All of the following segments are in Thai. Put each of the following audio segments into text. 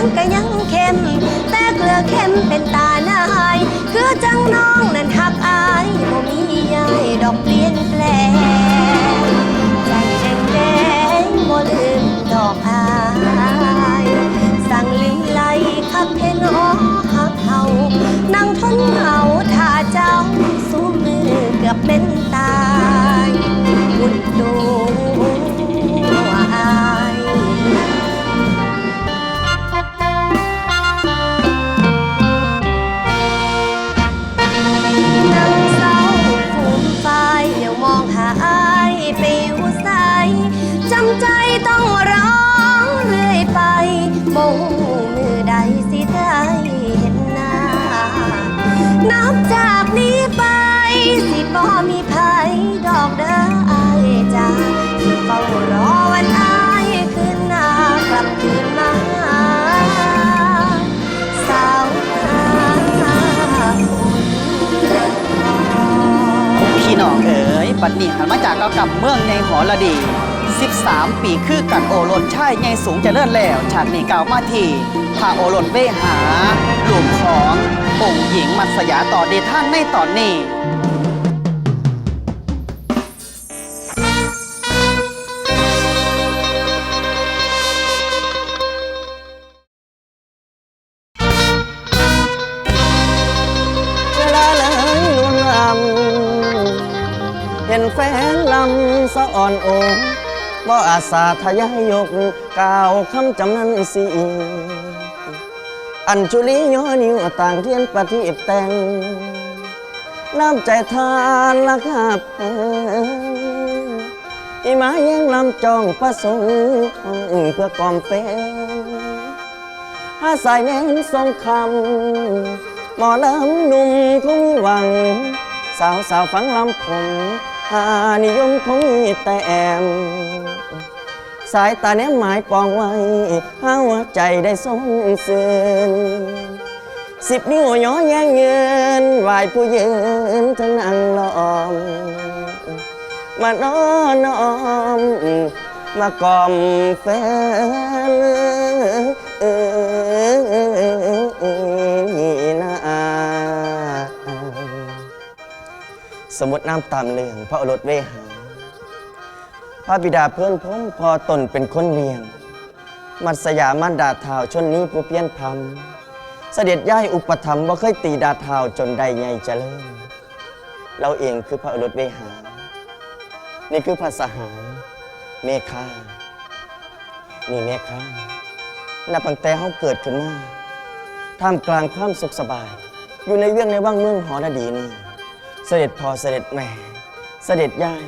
สะแบงก็ยังเข้ม แต่เกลือเข้มเป็นตาหน้ายคือจังน้องนั้นหักอายบ่มียายดอกเปลี่ยนแปลง ดนี้หันมาจากเกากับเมืองในหอระดี 13 ปีคือกันโอรสชายใหญ่สูงเจะเลิศแล้วฉากนี้กล่าวมาที่พาโอรนเวหาหลุมขององค์หญิงมัตสยาต่อเดท่านในตอนนี้ เห็นแฟนลำสะอ่อนโอบ่อาสาทยายกกล่าวคำจำนั้นสิอัญชุลีย้อนิ้วต่างเทียนประทีปแต่งน้ำใจทานละครับอีมาแยังลำจองประสงค์เพื่อกล่อมแฟนอาศัยเน้นทรงคำหมอลำหนุ่มคงมีหวัง สาวสาวฟังลำผม หานิยมคงมีแต่แอม สายตาเนี้ยหมายปองไว้หาหัวใจได้สงเสืนสิบนิ้วย้อแย่งเงินไหวผู้ยืนทั้งนั่งล้อม มาน้อน้อม มากอมแฟน สมมติน้ำตามเรื่องพระโอรสเวหา พระบิดาเพื่อนพ้มพอตนเป็นคนเลี้ยง มัตสยามันดาเท้าชนนี้ผู้เพี้ยนพำเสด็จย่ายอุปถัมภ์บ่เคยตีดาเท้าจนใดไงเจริญเราเองคือพระโอรสเวหา นี่คือพระสหายเมฆานี่เมฆานับตั้งแต่เฮาเกิดขึ้นมาท่ามกลางความสุขสบาย อยู่ในเวียงในว่างเมืองหอระดีนี่ เสด็จพ่อเสด็จแม่ เสด็จยาย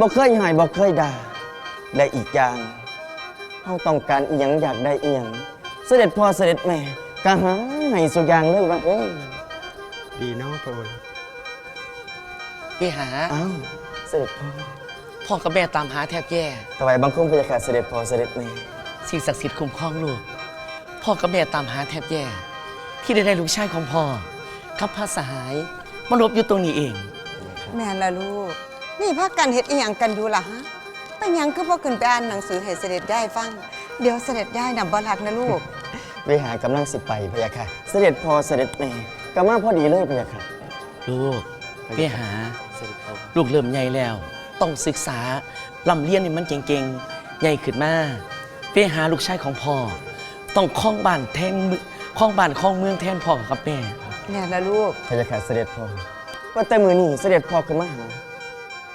บ่เคยหายบ่เคยด่าและอีกอย่างเฮาต้องการอีหยังอยากได้อีหยังเสด็จพ่อเสด็จแม่ก็หาให้สุกอย่างเลยว่าเอ้ยดีเนาะพระองค์ไปหา อ้าวเสด็จพ่อพ่อกับแม่ตามหาแทบแย่ถวายบังคมพระยาค่ะเสด็จพ่อเสด็จแม่สิ่งศักดิ์สิทธิ์คุ้มครองลูก พ่อกับแม่ตามหาแทบแย่ ที่ได้ได้ลูกชายของพ่อกับพระสหาย มาลบอยู่ตรงนี้เอง แม่นละลูก นี่พักกันเฮ็ดอีหยังกันอยู่ล่ะฮะไปหยังคือพ่อขึ้นไปอ่านหนังสือให้เสด็จได้ฟัง เดี๋ยวเสด็จได้นำบ่รักนะลูก ไปหากำลังสิไปพระยาค่ะ เสด็จพ่อเสด็จแม่ก็มาพอดีเลยพระยาค่ะ ลูกไปหา เสด็จพ่อลูกเริ่มใหญ่แล้ว ต้องศึกษาลำเลียนนี่มันเก่งๆ ใหญ่ขึ้นมาไปหาลูกชายของพ่อ ต้องคล้องบ้านแทนมือคล้องบ้านคล้องเมืองแทนพ่อกับแม่ แม่นละลูกพระยาค่ะเสด็จพ่อว่าแต่มือนี่เสด็จพ่อขึ้นมาหา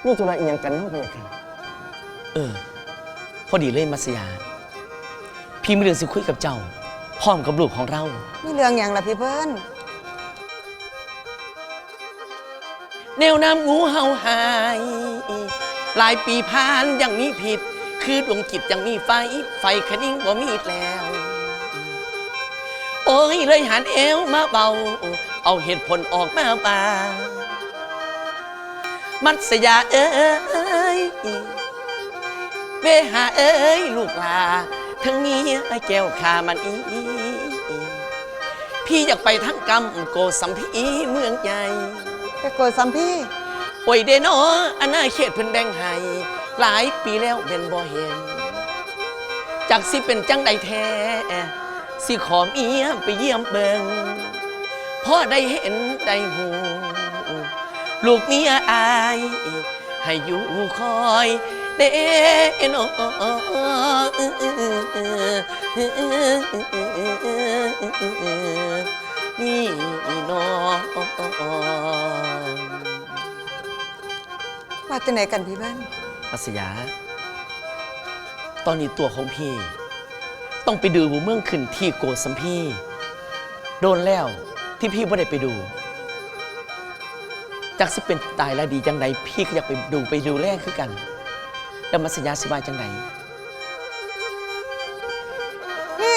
มีธุระอีหยังกันเนาะพระยาค่ะเออ พอดีเลยมัสยา พี่มีเรื่องสิคุยกับเจ้า พร้อมกับลูกของเรา มีเรื่องหยังล่ะพี่เพิ่นแนวน้ำงูเห่าหาย หลายปีผ่านยังมีผิด คือดวงจิตยังมีไฟ ไฟคะนิ่งบ่มีแล้ว โอ้ยเลยหันเอวมาเบา เอาเหตุผลออกมาบามัตสยาเอ้ยเวหาเอ้ยลูกลา ทั้งเมียแก้วขามันอี พี่อยากไปทั้งกำโกสัมพีเมืองใหญ่ไปโกสัมพี่โอ้ยเดนออันน่าเขตเพิ่นแบ่งให้หลายปีแล้วเป็นบ่เห็นจากสิเป็นจังใดแท้ สิขอเมียไปเยี่ยมเบิงพ่อได้เห็นได้หูลูกเมียอาย ให้อยู่คอยเดนอนี่นองว่าจะไหนกันพี่เพิ่นปัสยา ตอนนี้ตัวของพี่ ต้องไปดูเมืองขึ้นที่โกสัมพีโดนแล้วที่พี่ไม่ได้ไปดู จากสิเป็นตายแล้วดีจังใดพี่ก็อยากไปดูไปดูแลคือกัน แล้วมัสยาสิบายจังใดเฮ้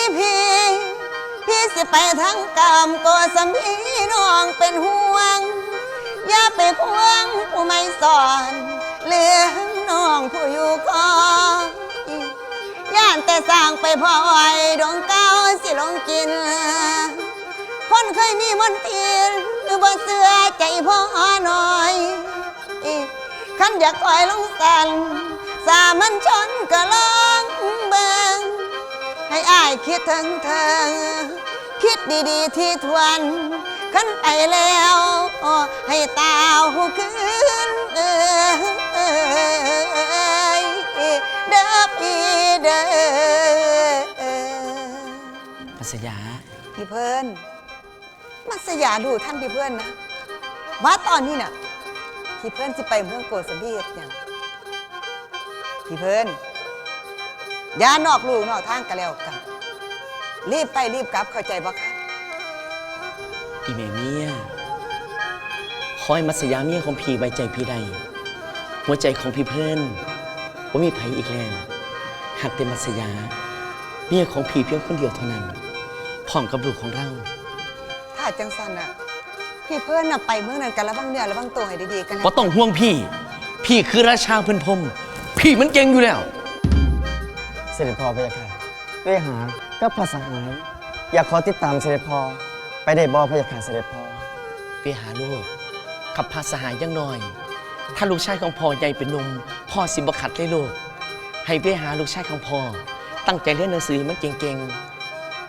ยพี่พี่สิไปทั้งกามโกสัมพี่น้องเป็นห่วง อย่าไปควงผู้ไม่สอนเลือน้องผู้อยู่คอยย่านแต่สร้างไปพ่อไว้ดวงเก้าสิลงกิน คนเคยมีมนทินหรือบ่เสือใจพ่อหน่อยขันอยากคอยลงสันสามัญชนก็ลองเบิงให้อายคิดถึงเธอ คิดดีๆที่ทวนขันไปแล้วให้ตาหูคืนเอ้ย เด้อพี่เด้อมัสยา พี่เพิ่นมัสยาดูท่านพี่เพิ่นนะว่าตอนนี้น่ะพี่เพิ่นสิไปเมืองโกสัมพีเฮ็ดหยังพี่เพิ่นอย่านอกลูกนอกทางกันแล้วกัน รีบไปรีบกลับเข้าใจบ่คะอีเมเมียคอยมัสยาเมียของพี่ไว้ใจพี่ใดหัวใจของพี่เพิ่น ว่ามีไผอีกแล้วหากแต่มัสยาเมียของพี่เพียงคนเดียวเท่านั้นพร้อมกับลูกของเรา ถ้าจังสันน่ะพี่เพิ่นน่ะไปเมืองนั้นกันระวังเนื้อระวังตัวให้ดีๆกันนะว่าต้องห่วงพี่ พี่คือราชาเพิ่นพรหมพี่มันเก่งอยู่แล้ว เสด็จพ่อพระยาค่ะไปหากับพระสหาย อยากขอติดตามเสด็จพ่อไปได้บ่พระยาค่ะเสด็จพ่อไปหาลูกขับพาสหายยังน้อย ถ้าลูกชายของพ่อใหญ่เป็นหนุ่มพ่อสิบขัดเลยลูก ให้ไปหาลูกชายของพ่อ ตั้งใจเรียนหนังสือให้มันเก่ง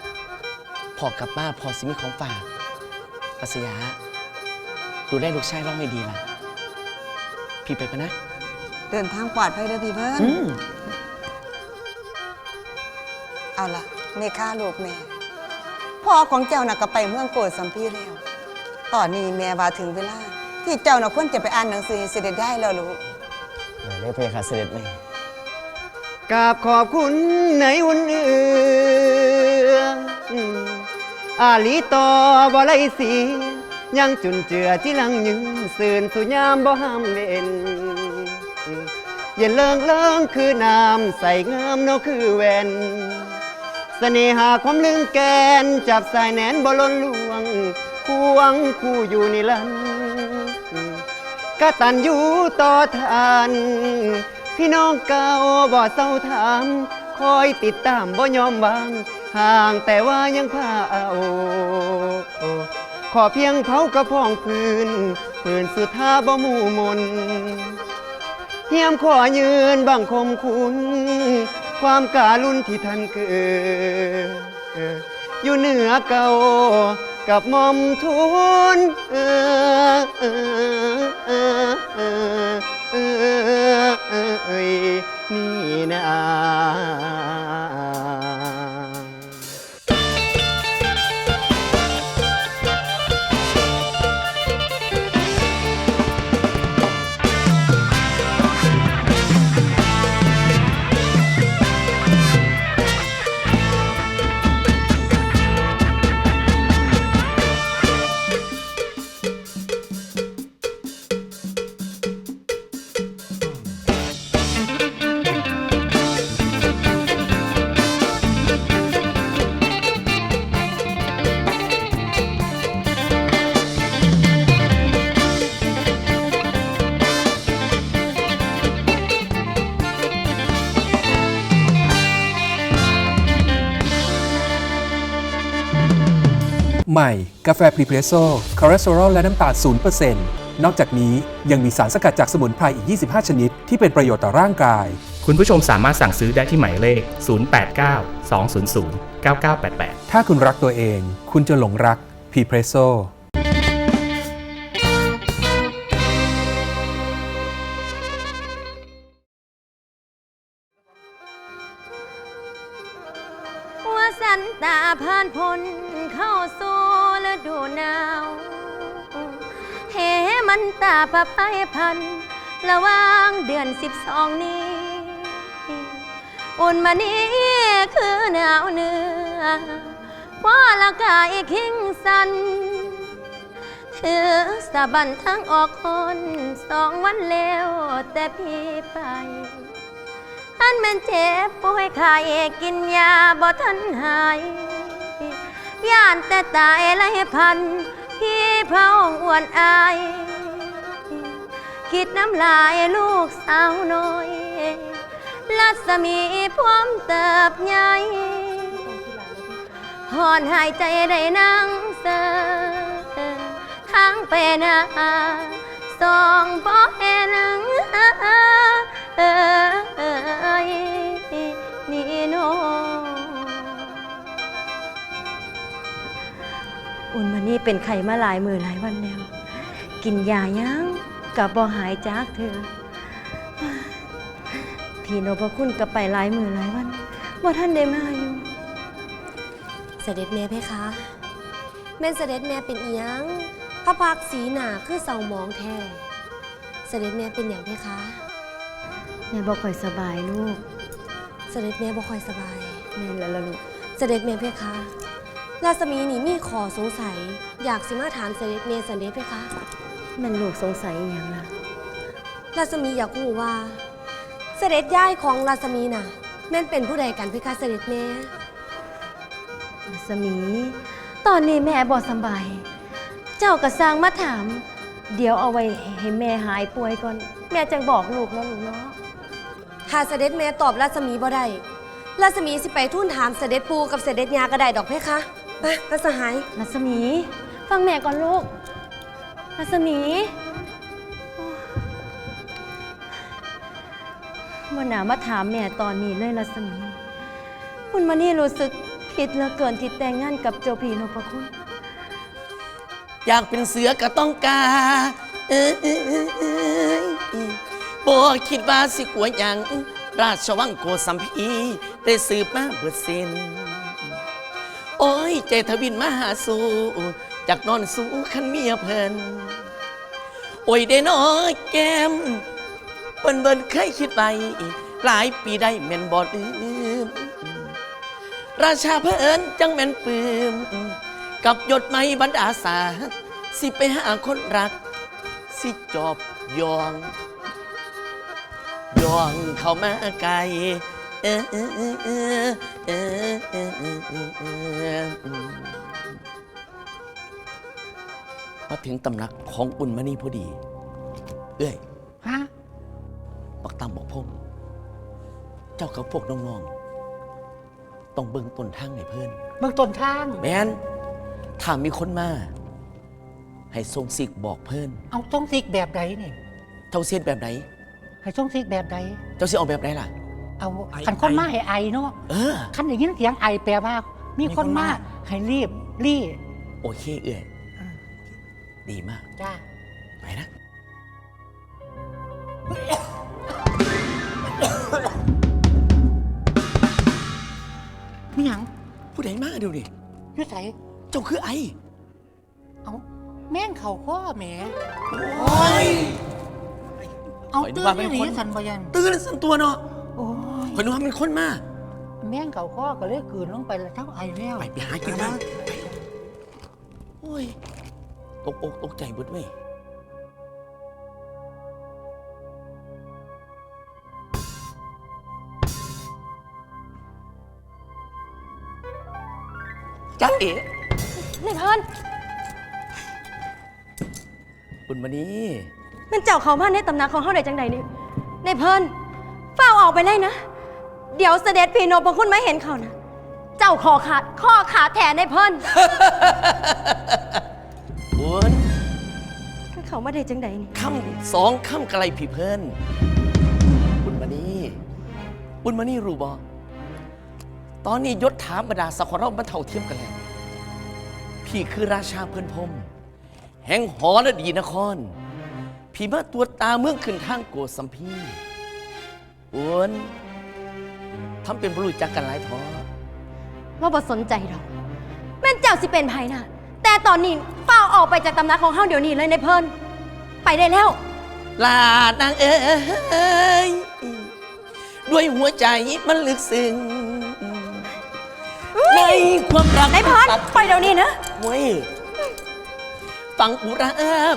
ๆพ่อกลับมาพ่อสิมีของฝากปัสยาดูแลลูกชายเราไม่ดีล่ะ พี่ไปกันนะ เดินทางปลอดภัยเด้อพี่เพิ่นอืม เอาล่ะเมค่าลูกแม่พ่อของเจ้าน่ะก็ไปเมืองโกดสัมพีแล้ว ตอนนี้แม่ว่าถึงเวลา ที่เจ้าน่ะควรจะไปอ่านหนังสือให้เสด็จได้แล้วลูกได้เลยเพคะเสด็จแม่กราบขอบคุณในวันเอืองอาลีต่อบอไลสียังจุนเจือที่ลังยืนสื่นสุยามบ่ห้ามเล่นเย็นเลิงเลิงคือน้ำใส่งามเนาคือแวนเสน่หาความลึงแกน จับสายแนนบอลนลวงควงคู่อยู่ในลัน กตันอยู่ต่อทาน พี่น้องเก่าบ่เศร้าถาม คอยติดตามบ่ยอมวาง ห่างแต่ว่ายังพาเอา ขอเพียงเผากระพองพื้นพื้นสุดท้าบ่หมู่มนเฮียมขอยืนบังคมคุณ ความการุณที่ท่านเกิด อยู่เหนือเก่ากับมอมทุนเออเออเออเออเออเออเอยนี่นา กาแฟพรีเพรสโซ่คอเลสเตอรอลและน้ำตาล0%นนอกจากนี้ยังมีสารสกัดจากสมุนไพรอีก 25 ชนิด ที่เป็นประโยชน์ต่อร่างกาย คุณผู้ชมสามารถสั่งซื้อได้ที่หมายเลข 089 200 9988 ถ้าคุณรักตัวเอง คุณจะหลงรักพรีเพรสโซ่ว่าสันตาผ่านพ้นเข้าสู่ฤ ดูหนาวเฮมันตาประพายพัน ระว่างเดือนสิบสองนี้ อุ่นมานี้คือหนาวเหนือว่าละกายคิงสันถือสะบันทั้งออกคนสองวันแล้วแต่พี่ไปอันแมันเจ็บป่วยไข้กินยาบ่ทันหาย ย่านแต่ตายไรพัน พี่เผาอ้วนอาย คิดน้ำลายลูกสาวน้อย ลัศมีพร้อมเติบใหญ่หอนหายใจได้นั่งเสอทางไปนาสองบ่เห็นเอ้ย อุ่นมานี่เป็นไข่มาหลายมือหลายวันแล้ว กินยายังกับบ่หายจากเธอ พี่โนพคุณกับไปหลายมือหลายวันว่าท่านได้มาอยู่ เสด็จแม่เพคะ แม่นเสด็จแม่เป็นอีหยังพระพักตร์สีหนาคือเสาหมองแท้เสด็จแม่เป็นอย่างเพคะแม่บ่ค่อยสบายลูก เสด็จแม่บ่ค่อยสบายแม่นแล้วล่ะลูก เสด็จแม่เพคะ ราศมีนี่มีขอสงสัย อยากสิมาถามเสด็จแม่สันเดชเพคะแม่นลูกสงสัยอหย่างล่ะราศมีอยากรู้ว่า เสด็จย่ายของราศมีน่ะ แม่นเป็นผู้ใดกันเพคะเสด็จแม่สมี ตอนนี้แม่บ่สำบาย เจ้ากระสร้างมาถาม เดี๋ยวเอาไว้ให้แม่หายป่วยก่อน แม่จังบอกลูกแล้วลูกเนาะ ถ้าเสด็จแม่ตอบรัศมีบ่ได้รัศมีสิไปทูลถามเสด็จปูกับเสด็จยาก็ได้ดอกเพคะ ไปพระสหาย รัศมี ฟังแม่ก่อนลูก รัศมีวันหนามาถามแม่ตอนนี้เลยรัศมี คุณมานี่รู้สึกผิดเหลือเกินที่แต่งงานกับเจ้าพี่นพคุณ อยากเป็นเสือก็ต้องกาเอ้ยบ่คิดว่าสิกลัวหยังราชวังโกสัมพี ได้สืบมาเบิดสิ้น โอ้ย ใจทวินมาหาสู่จากนอนสู่ขันเมียเพิ่นโอ้ยได้น้อยแก้มเปิ้นเบิ้นเคยคิดไปหลายปีได้แม่นบ่ลืมราชาเพิ่นจังแม่นปืมกับยศไม่บรรดาสาสิไปหาคนรัก สิจอบยอง ยองเข้ามาไกล เออเออเออเออเออเออเออเออเออมาถึงตำหนักของอุ่นมณีพอดี เอ้ยฮะปักตามบอกพงเจ้ากับพวกน้องๆต้องเบิ่งต้นทางให้เพื่อนเบื้องต้นทาง แมนถ้ามีคนมา ให้ทรงสิกบอกเพื่อนเอาต้องซิกแบบใดนี่ เจ้าเสียนแบบไหนให้ต้องซิกแบบใดเจ้าเสียเอาแบบไหนล่ะ เอาขันคนมาให้ไอเนาะเออ ขันอย่างนี้เสียงไอแปลว่า มีคนมาให้รีบรีบโอเคเอื่อยดีมาก จ้าไปนะ มีหยังผู้ใดมาเดี๋ยวนี้อยุ่ใสเจ้าคือไอเอาแม่งเข่าข้อแหมโอ้ย เอาข่อยนึตื้กอว่าเป็นนี่หคลีนสันบยันตื่นสันตัวเนาะโอ้ย คนนึกว่าเป็นคนมาแม่งเข่าข้อก็เลยกลืนลงไปแล้วเท่าไอแล้วไปไปหากินนะโอ้ยตกอกตกใจเบิดเว้ยจ้าเอ๋ในเพิ่นบุญมานี้แมันเจ้าเขามาในตำหนักของเฮาได้จังใดนี่ในเพิ่นเฝ้าออกไปเลยนะ เดี๋ยวเสด็จพี่นพคุณมาเห็นเขานะ เจ้าคอขาดข้อขาดแทนในเพิ่นบุญเขามาได้จังใดนี่คำสองคำไกลผีเพิ่นบุญมานี้บุญมานี้รู้บ่ตอนนี้ยศถามบรรดาสักเรามันเท่าเทียมกันแล้ว พี่คือราชาเพื่อนพรหมแห่งหอและดีนคร พี่มาตัวตาเมืองขึ้นทางโกสัมพีอ้วน ทำเป็นบรู้จักกันหลายทอว่าบ่สนใจดอกแม่นเจ้าสิเป็นไผน่ะ แต่ตอนนี้เฝ้าออกไปจากตำหนักของเฮาเดี๋ยวนี้เลยในเพิ่นไปได้แล้ว ลานางเอ้ยด้วยหัวใจมันลึกซึ้งในความรักในเพิ่นตัดไปเดี๋ยวนี้นะเว้ยฟังอุรา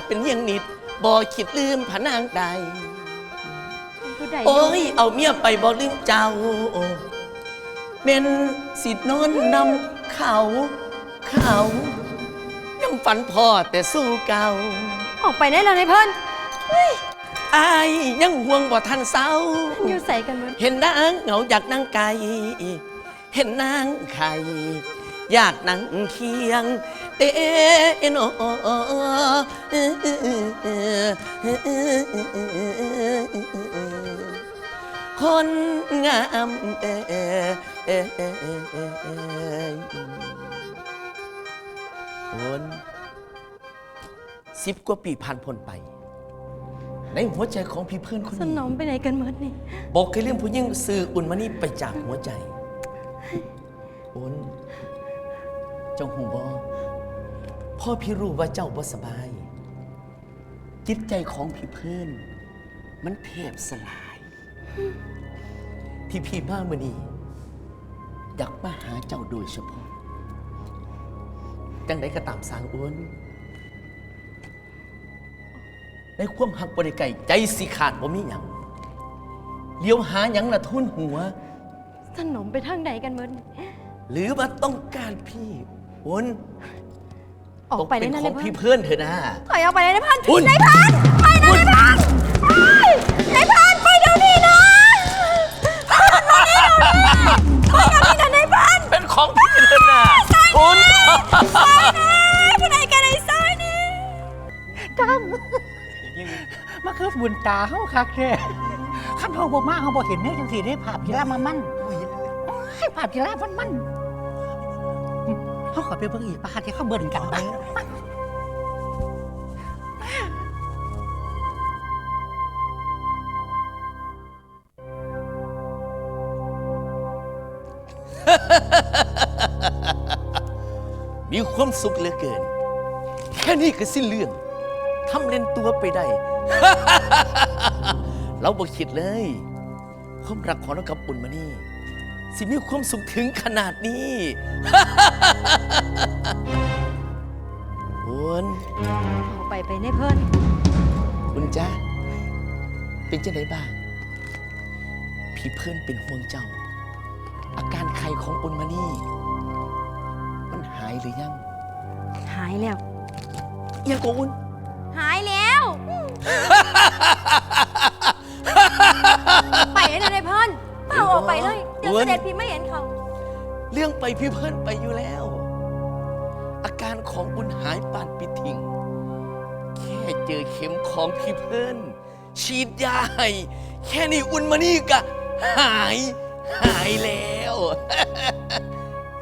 เป็นเยี่ยงนิดบ่คิดลืมผนางใดผู้ ใดโอ้ย เอาเมียไปบ่ลืมเจ้าเป็นสิทธิ์นอนนำเขาเขายังฝันพ่อแต่สู้เก่า ออกไปได้แล้วในเพิ่นอายยังห่วงบ่ทันเศร้า อยู่ใส่กันหมดเห็นนางเหงาอยากนั่งไกล เห็นนางไข่อยากนั่งเคียงเอ๊ะโน คนงามเอ๊โอนสิบกว่าปีผ่านพ้นไป ในหัวใจของพี่เพื่อนคนสนี้นมไปไหนกันหมดนี่ บอกเคยเรื่องผู้ยิ่งสื่ออุ่นมานี่ไปจากหัวใจอุ่นเจ้าหูบอพ่อพี่รู้ว่าเจ้าบ่สบาย จิตใจของพี่เพื่อน มันเทบสลาย ที่พี่มาเมื่อนี้อยากมาหาเจ้าโดยเฉพาะ จังไดก็ตามสร้างอ้วน ในความหักบริไก่ใจสิขาดบ่มีหยังเลี้ยวหาหยังละทุนหัว สนมไปทางใดกันหมดนี่หรือว่าต้องการพี่อ้นออกไปตได้เป็นนะขในองเพิ่พี่นเพื่อนเถอะนะถอยออกไปเลยในเพิ่นอุ่นในเพิ่นไปนะในเพิ่นใผู้ใดกันไอ้ซอยนี่ตั้มมาคือบุญตาเฮาคักแท้ขันเฮาบ่มาเฮาบ่เห็นเนี่ยจังสีได้ภาพกีฬามามันให้ภาพกีฬามันมันเฮาขอไปเบิ่งอีกปาที่เขาเบิ่นกันไป ความสุขเหลือเกิน แค่นี้ก็สิ้นเรื่องทำเล่นตัวไปได้ เราบ่คิดเลย ความรักของเรากับอุ่นมานี่ สิมีความสุขถึงขนาดนี้อุ่นเอาไปไปในเพิ่นอุ่นจ้าเป็นจังไดบ้าง พี่เพื่อนเป็นห่วงเจ้า อาการไข้ของอุ่นมานี่ มันหายหรือยังหายแล้ว ยังกอุ่นหายแล้ว ไปเลยในเพิ่นเป่าออกไปเลย เดี๋ยวเสด็จพี่ไม่เห็นเขา เรื่องไปพี่เพื่อนไปอยู่แล้ว อาการของอุ่นหายปานปิดทิ้งแค่เจอเข็มของพี่เพื่อนฉีดยาให้แค่นี้อุ่นมานี่ก็หายหายแล้ว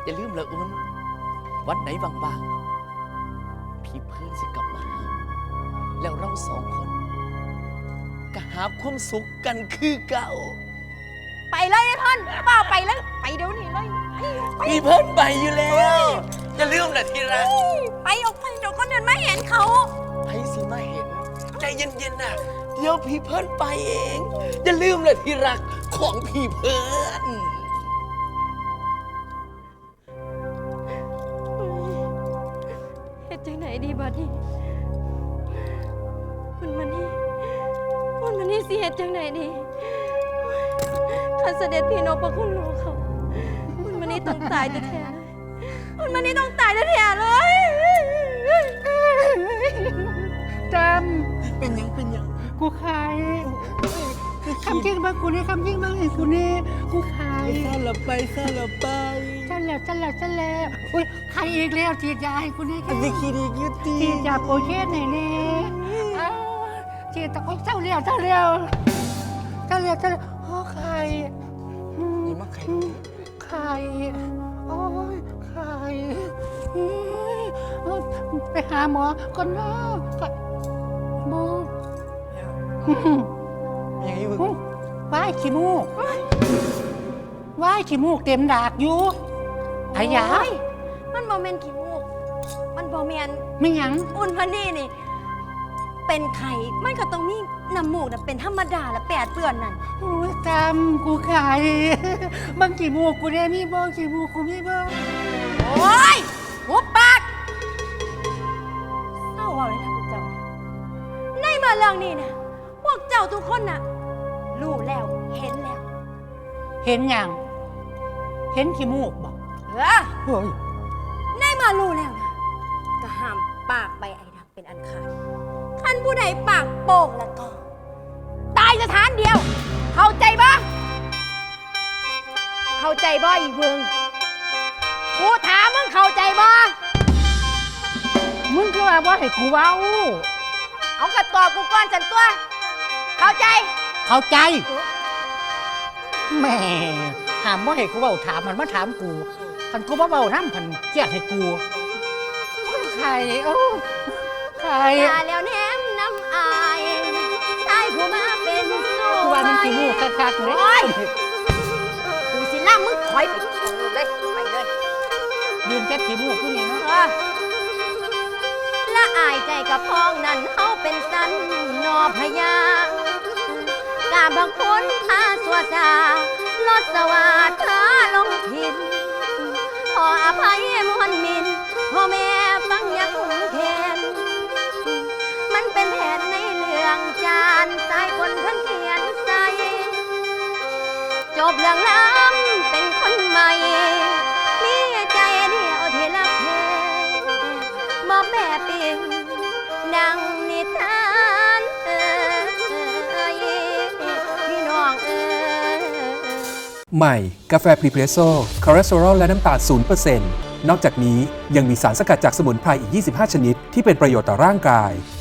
อย่าลืมละอุ่นวันไหนบางๆ พี่เพื่อนจะกลับมาหาแล้วเราสองคนก็หาความสุขกันคือเก่า ไปเลยในเพิ่นเป่าไปเลย ไปเดี๋ยวนี้เลยไปพี่เพิ่นไปอยู่แล้วอย่าลืมนะที่รักไปออกไปเดี๋ยวคนอื่นไม่เห็นเขาให้สิมาเห็น ใจเย็นๆนะเดี๋ยวพี่เพิ่นไปเองอย่าลืมเลยที่รักของพี่เพิ่นเฮ็ดจังไหน ดีบัดนี้มันมานี่มันมานี่สิเฮ็ดจังไหนดีข้าเสด็จพี่นพคุณรู้เขามันมานี่ต้องตายแท้ๆเลยมันมานี่ต้องตายแท้ๆเลยจเป็นยังเป็นยังำกูขายคำจริงมากูนี่คำจริงมาให้กูนี่กูขายซาละไปซาละไปฉันแล้วฉันแล้วฉันแล้ว อุ้ยขายอีกแล้วฉีดยาให้กูนี่อันนี้คิดดียุติฉีดยาโปรเชสหน่อยแน่อ้าวฉีดตะโอ้ยเจ้าเลี้ยวเจ้าเลี้ยวเจ้าเลี้ยวเจ้าเลี้ยวโอ้ขายอืมนี่มาใครขายโอ้ยขายอืมโอ๊ยไปหาหมอก่อนเนาะก่อนหมอยังไงมึงอุ๊ยว่ายขี้มูกว่ายขี้มูกเต็มดากอยู่อายาโอ้ มันบ่แม่นขี้มูก มันบ่แม่นไม่หยังอุ่นพันนี่นี่ เป็นไข่มันก็ต้องมีน้ำมูกน่ะเป็นธรรมดาละแปดเปื้อนนั่น โอ้ยจำกูขายบางขี้มูกกูเนี่ยมีบ่ขี้มูกกูมีบ่โอ้ยหัวปากเศร้าเอาเลยนะพวกเจ้าเนี่ยในเมื่อเรื่องนี้นะพวกเจ้าทุกคนน่ะรู้แล้วเห็นแล้ว เห็นหยังเห็นขี้มูกบ่เออ เฮ้ยในเมื่อรู้แล้วนะก็ห้ามปากไปไอ้ดักเป็นอันขาดคันผู้ใดปากโป่งแล้วก็ ตายสถานเดียว เข้าใจบ่เข้าใจบ่อีเวิงกูถามมึงเข้าใจบ่มึงคือว่าบ่ให้กูเว้า เอากระตอบกูก่อนจันตัว เข้าใจ เข้าใจ แหม่ถามบ่ให้กูเว้าถามมันมาถามกู คันกูบ่เว้านำพันเกลียดให้กูใครโอ้ใครอย่าแล้วแนมน้ำอายใช่ผู้มาเป็นโซ่กูว่ามันขี้มูกคักๆเลยโอ้ยกูสิล่ามึงถอยไปเลยไปเลยยืนแค่ขี้มูกกูนี่เนาะเออละอายใจกับพ้องนั้นเขาเป็นสันนอพยากาบางคนพาสัวซาลดสวัสดิ์ จบเรื่องน้ำเป็นคนใหม่มีใจเดียวที่รักเพมอบแม่ปิงดังนิทานเอ่ยพี่น้องเอ่ยใหม่ กาแฟพรีเพรสโซ่คอเลสเตอรอลและน้ำตาล0%นอกจากนี้ยังมีสารสกัดจากสมุนไพรอีก 25 ชนิด ที่เป็นประโยชน์ต่อร่างกาย